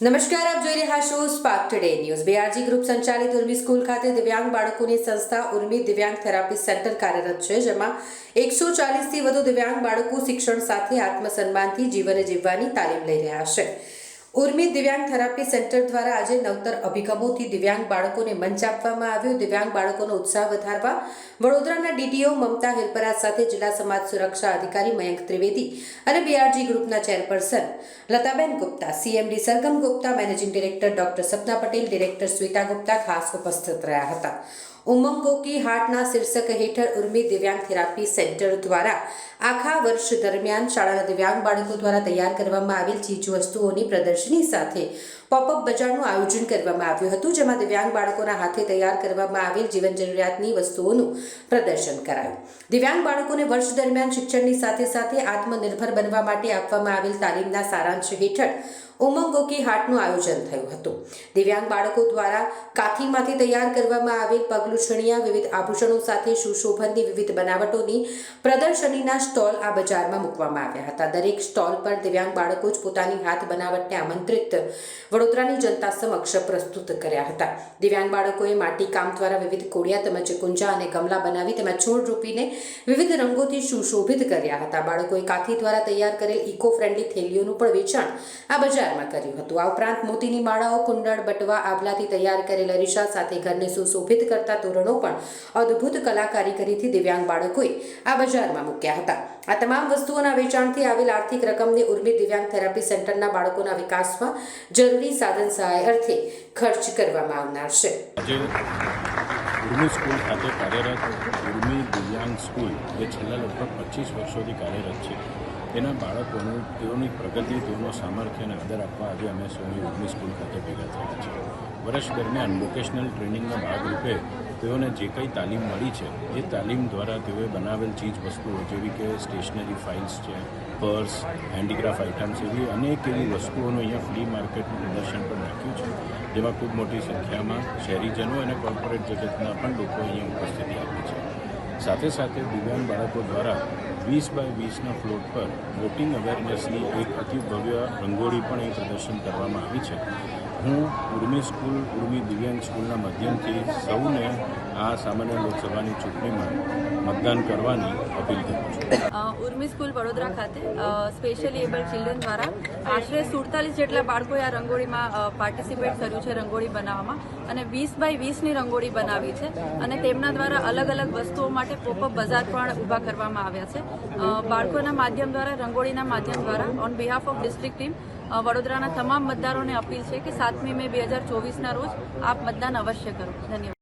નમસ્કાર, આપ જોઈ રહ્યા છો Spark Today News BRG group સંચાલિત ઉર્મી સ્કૂલ ખાતે દિવ્યાંગ બાળકોની સંસ્થા ઉર્મી દિવ્યાંગ થેરાપી સેન્ટર કાર્યરત છે, જેમાં એકસો ચાલીસથી વધુ દિવ્યાંગ બાળકો શિક્ષણ સાથે આત્મસન્માનથી જીવન જીવવાની તાલીમ લઈ રહ્યા છે. ઉર્મી દિવ્યાંગ થેરાપી સેન્ટર દ્વારા આજે નવતર અભિગમોથી દિવ્યાંગ બાળકોને મંચ આપવામાં આવ્યો. દિવ્યાંગ બાળકોનો ઉત્સાહ વધારવા વડોદરાના ડીટીઓ મમતા હિરપરા સાથે જિલ્લા સમાજ સુરક્ષા અધિકારી મયંક ત્રિવેદી અને બીઆરજી ગ્રુપના chairperson Lataben Gupta CMD Sargam Gupta, managing director doctor Sapna Patel, director Smita Gupta ખાસ ઉપસ્થિત રહ્યા હતા. ઉમંગો કી શીર્ષક હેઠળ ઉર્મી દિવ્યાંગ થેરાપી સેન્ટર દ્વારા આખા વર્ષ દરમિયાન શાળાના દિવ્યાંગ બાળકો દ્વારા તૈયાર કરવામાં આવેલ ચીજવસ્તુઓની પ્રદર્શની સાથે પોપઅપ બજારનું આયોજન કરવામાં આવ્યું હતું, જેમાં દિવ્યાંગ બાળકોના હાથે તૈયાર કરવામાં આવેલ જીવન જરૂરિયાતની વસ્તુઓનું પ્રદર્શન કરાયું. દિવ્યાંગ બાળકોને વર્ષ દરમિયાન શિક્ષણની સાથે સાથે આત્મનિર્ભર બનવા માટે આપવામાં આવેલ તાલીમના સારાંશ હેઠળ ઉમંગો કી હાટનું આયોજન થયું હતું. દિવ્યાંગ બાળકો દ્વારા કાથીમાંથી તૈયાર કરવામાં આવેલ પગલુછણિયા વિવિધ આભૂષણો સાથે સુશોભનની વિવિધ બનાવટોની પ્રદર્શનીના સ્ટોલ આ બજારમાં મૂકવામાં આવ્યા હતા. દરેક સ્ટોલ પર દિવ્યાંગ બાળકો જ પોતાની હાથ બનાવટને આમંત્રિત વડોદરાની જનતા સમક્ષ પ્રસ્તુત કર્યા હતા. દિવ્યાંગ બાળકોએ માટી કામ દ્વારા વિવિધ કોડિયા તેમજ કુંજા અને ગમલા બનાવી તેમાં છોડ રોપીને વિવિધ રંગોથી સુશોભિત કર્યા હતા. બાળકોએ કાથી દ્વારા તૈયાર કરેલ ઇકો ફ્રેન્ડલી થેલીઓનું પણ વેચાણ આ બજારમાં કર્યું હતું. આ ઉપરાંત મોતીની માળાઓ, કુંડળ, બટવા આભલાથી તૈયાર કરેલ અરીસા સાથે ઘરને સુશોભિત કરતા તોરણો પણ અદ્ભુત કલાકારીગરીથી દિવ્યાંગ બાળકોએ આ બજારમાં મૂક્યા હતા. આ તમામ વસ્તુઓના વેચાણથી આવેલ આર્થિક રકમને ઉર્મી દિવ્યાંગ થેરાપી સેન્ટરના બાળકોના વિકાસમાં જરૂરી સાધન સહાય અર્થે ખર્ચ કરવામાં આવનાર છે. ઉર્મી સ્કૂલ ખાતે કાર્યરત ઉર્મી દિવ્યાંગ સ્કૂલ, જે છેલ્લા લગભગ પચીસ વર્ષોથી કાર્યરત છે, તેના બાળકોનું, તેઓની પ્રગતિ, તેઓનો સામર્થ્ય અને આદર આપવા આજે અમે સૌની ઉર્મી સ્કૂલ ખાતે ભેગા થયા છીએ. વર્ષ દરમિયાન વોકેશનલ ટ્રેનિંગના ભાગરૂપે તેઓને જે કંઈ તાલીમ મળી છે, એ તાલીમ દ્વારા તેઓએ બનાવેલ ચીજ વસ્તુઓ જેવી કે સ્ટેશનરી ફાઇલ્સ છે, પર્સ, હેન્ડીક્રાફ્ટ આઇટમ્સ એવી અનેક એવી વસ્તુઓનું અહીંયા ફ્રી માર્કેટનું પ્રદર્શન પણ રાખ્યું છે. જેમાં ખૂબ મોટી સંખ્યામાં શહેરીજનો અને કોર્પોરેટ જગતના પણ લોકો અહીંયા ઉપસ્થિતિ આપી છે. સાથે સાથે દિવ્યાંગ બાળકો દ્વારા વીસ બાય વીસના ફ્લોટ પર વોટિંગ અવેરનેસની એક અતિ ભવ્ય રંગોળી પણ એ પ્રદર્શન કરવામાં આવી છે. હું ઉર્મી સ્કૂલ, ઉર્મી દિવ્યાંગ સ્કૂલના માધ્યમથી સૌને આ સામાન્ય લોકસભાની ચૂંટણીમાં મતદાન કરવાની અપીલ કરું છું. ઉર્મી સ્કૂલ વડોદરા ખાતે સ્પેશિયલી એબલ ચિલ્ડ્રન દ્વારા આશરે સુડતાલીસ જેટલા બાળકોએ આ રંગોળીમાં પાર્ટિસિપેટ કર્યું છે રંગોળી બનાવવામાં અને વીસ બાય વીસની રંગોળી બનાવી છે અને તેમના દ્વારા અલગ અલગ વસ્તુઓ માટે પોપઅપ બજાર પણ ઊભા કરવામાં આવ્યા છે. બાળકોના માધ્યમ દ્વારા, રંગોળીના માધ્યમ દ્વારા on behalf of district team વડોદરાના તમામ મતદારોને અપીલ છે કે સાતમી મે બે હજાર ચોવીસના રોજ આપ મતદાન અવશ્ય કરો. ધન્યવાદ.